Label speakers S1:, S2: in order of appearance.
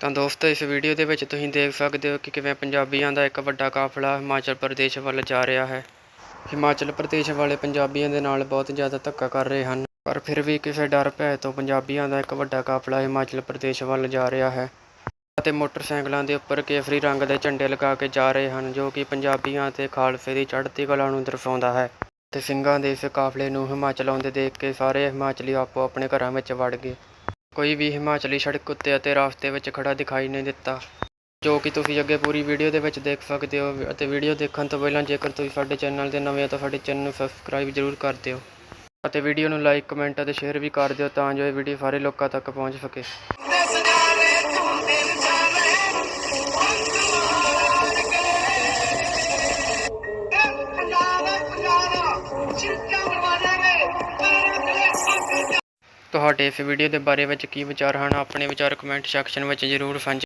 S1: ਤਾਂ ਦੋਸਤੋ, ਇਸ ਵੀਡੀਓ ਦੇ ਵਿੱਚ ਤੁਸੀਂ ਦੇਖ ਸਕਦੇ ਹੋ ਕਿ ਕਿਵੇਂ ਪੰਜਾਬੀਆਂ ਦਾ ਇੱਕ ਵੱਡਾ ਕਾਫਲਾ ਹਿਮਾਚਲ ਪ੍ਰਦੇਸ਼ ਵੱਲ ਜਾ ਰਿਹਾ ਹੈ। ਹਿਮਾਚਲ ਪ੍ਰਦੇਸ਼ ਵਾਲੇ ਪੰਜਾਬੀਆਂ ਦੇ ਨਾਲ ਬਹੁਤ ਜ਼ਿਆਦਾ ਧੱਕਾ ਕਰ ਰਹੇ ਹਨ, ਪਰ ਫਿਰ ਵੀ ਕਿਸੇ ਡਰ, ਭੈ ਤੋਂ ਪੰਜਾਬੀਆਂ ਦਾ ਇੱਕ ਵੱਡਾ ਕਾਫਲਾ ਹਿਮਾਚਲ ਪ੍ਰਦੇਸ਼ ਵੱਲ ਜਾ ਰਿਹਾ ਹੈ ਅਤੇ ਮੋਟਰਸਾਈਕਲਾਂ ਦੇ ਉੱਪਰ ਕੇਸਰੀ ਰੰਗ ਦੇ ਝੰਡੇ ਲਗਾ ਕੇ ਜਾ ਰਹੇ ਹਨ, ਜੋ ਕਿ ਪੰਜਾਬੀਆਂ ਤੇ ਖਾਲਸੇ ਦੀ ਚੜ੍ਹਦੀ ਕਲਾ ਨੂੰ ਦਰਸਾਉਂਦਾ ਹੈ। ਤੇ ਸਿੰਘਾਂ ਦੇ ਇਸ ਕਾਫਲੇ ਨੂੰ ਹਿਮਾਚਲ ਆਉਂਦੇ ਦੇਖ ਕੇ ਸਾਰੇ ਹਿਮਾਚਲੀ ਆਪੋ ਆਪਣੇ ਘਰਾਂ ਵਿੱਚ ਵੜ ਗਏ। ਕੋਈ ਵੀ ਹਿਮਾਚਲੀ ਸੜਕ ਉੱਤੇ ਅਤੇ ਰਸਤੇ ਵਿੱਚ ਖੜਾ ਦਿਖਾਈ ਨਹੀਂ ਦਿੱਤਾ, ਜੋ ਕਿ ਤੁਸੀਂ ਅੱਗੇ ਪੂਰੀ ਵੀਡੀਓ ਦੇ ਵਿੱਚ ਦੇਖ ਸਕਦੇ ਹੋ ਅਤੇ ਵੀਡੀਓ ਦੇਖਣ ਤੋਂ ਪਹਿਲਾਂ ਜੇਕਰ ਤੁਸੀਂ ਸਾਡੇ ਚੈਨਲ ਦੇ ਨਵੇਂ ਹੋ ਤਾਂ ਸਾਡੇ ਚੈਨਲ ਨੂੰ ਸਬਸਕ੍ਰਾਈਬ ਜ਼ਰੂਰ ਕਰ ਦਿਓ ਅਤੇ ਵੀਡੀਓ ਨੂੰ ਲਾਈਕ ਕਮੈਂਟ ਅਤੇ ਸ਼ੇਅਰ ਵੀ ਕਰ ਦਿਓ ਤਾਂ ਜੋ ਇਹ ਵੀਡੀਓ ਸਾਰੇ ਲੋਕਾਂ ਤੱਕ ਪਹੁੰਚ ਸਕੇ। ਤੁਹਾਡੇ ਇਸ ਵੀਡੀਓ ਦੇ ਬਾਰੇ ਵਿੱਚ ਕੀ ਵਿਚਾਰ ਹਨ? ਆਪਣੇ ਵਿਚਾਰ ਕਮੈਂਟ ਸੈਕਸ਼ਨ ਵਿੱਚ ਜ਼ਰੂਰ ਸਾਂਝੇ